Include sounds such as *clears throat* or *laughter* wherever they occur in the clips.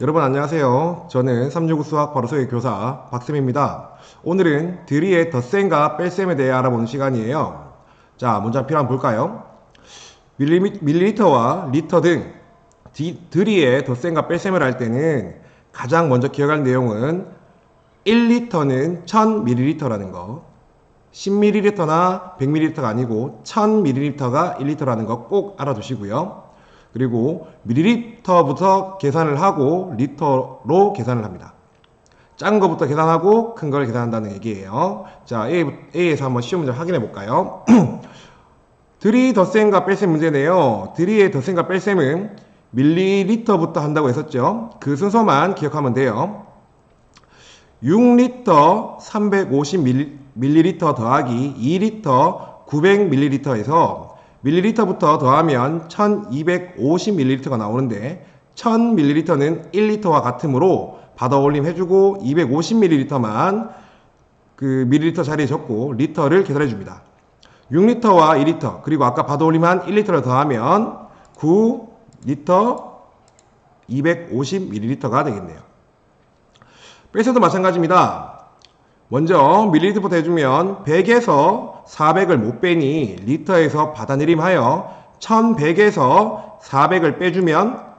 여러분 안녕하세요. 저는 369 수학 바로소의 교사 박쌤입니다. 오늘은 드리의 덧셈과 뺄셈에 대해 알아보는 시간이에요. 자, 문장필 한번 볼까요? 밀리, 밀리리터와 리터 등 디- 드리의 덧셈과 뺄셈을 할 때는 가장 먼저 기억할 내용은 1리터는 1000ml라는 거 10ml나 100ml가 아니고 1000ml가 1리터라는 거 꼭 알아두시고요. 그리고 밀리리터부터 계산을 하고 리터로 계산을 합니다. 작은 거부터 계산하고 큰 걸 계산한다는 얘기예요. 자, A, A에서 한번 시험 문제 확인해 볼까요? *clears throat* 드리 덧셈과 뺄셈 문제네요. 드리의 덧셈과 뺄셈은 밀리리터부터 한다고 했었죠. 그 순서만 기억하면 돼요. 6리터 350ml 더하기 2리터 900ml에서 밀리리터부터 더하면 1250ml가 나오는데 1000ml는 1리터와 같으므로 받아 올림 해주고 250ml만 그 밀리리터 자리에 적고 리터를 계산해 줍니다. 6리터와 2리터 그리고 아까 받아 올림한 1리터를 더하면 9리터 250ml가 되겠네요. 뺄셈도 마찬가지입니다. 먼저 밀리리터부터 해주면 100에서 400을 못 빼니 리터에서 받아내림하여 1100에서 400을 빼주면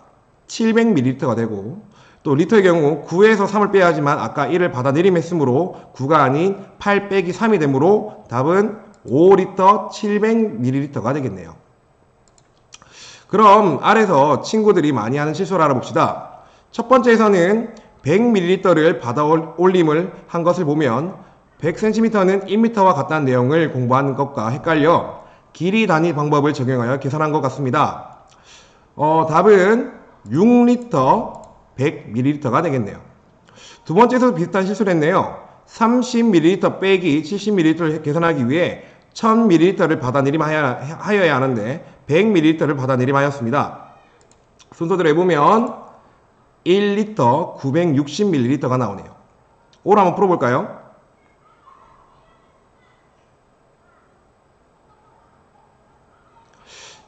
700ml가 되고 또 리터의 경우 9에서 3을 빼야 하지만 아까 1을 받아내림했으므로 9가 아닌 8 빼기 3이 되므로 답은 5리터 700ml가 되겠네요. 그럼 아래서 친구들이 많이 하는 실수를 알아봅시다. 첫 번째에서는 100ml를 받아 올림을 한 것을 보면 100cm는 1m와 같다는 내용을 공부한 것과 헷갈려 길이 단위 방법을 적용하여 계산한 것 같습니다. 어, 답은 6리터 100ml가 되겠네요. 두 번째에서 비슷한 실수를 했네요. 30ml 빼기 70ml를 계산하기 위해 1000ml를 받아내림하여야 하는데 100ml를 받아내림하였습니다. 순서대로 해보면 1리터 960ml가 나오네요. 오를 한번 풀어볼까요?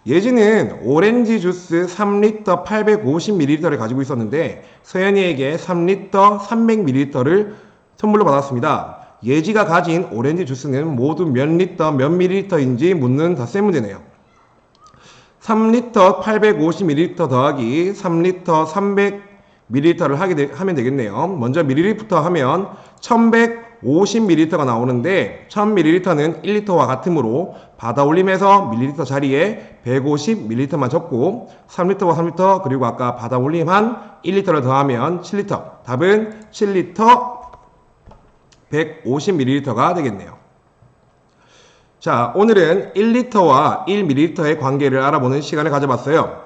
예지는 오렌지 주스 3리터 850ml를 가지고 있었는데 서연이에게 3리터 300ml를 선물로 받았습니다. 예지가 가진 오렌지 주스는 모두 몇 리터 몇 밀리리터인지 묻는 덧셈 문제네요. 3리터 850ml 더하기 3리터 300ml를 하게 되, 하면 되겠네요. 먼저 밀리리부터 하면 1150ml가 나오는데 1000ml는 1리터와 같으므로 받아 올림해서 밀리리터 자리에 150ml만 적고 3리터와 3리터 그리고 아까 받아 올림한 1리터를 더하면 7리터. 답은 7리터 150ml가 되겠네요. 자, 오늘은 1리터와 1ml의 관계를 알아보는 시간을 가져봤어요.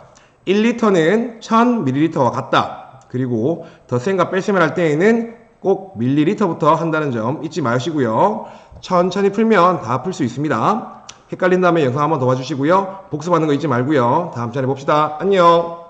1리터는 1000ml와 같다. 그리고 덧셈과 뺄셈을 할 때에는 꼭 밀리리터부터 한다는 점 잊지 마시고요. 천천히 풀면 다 풀 수 있습니다. 헷갈린다면 영상 한번 더 봐주시고요. 복습하는 거 잊지 말고요. 다음 시간에 봅시다. 안녕.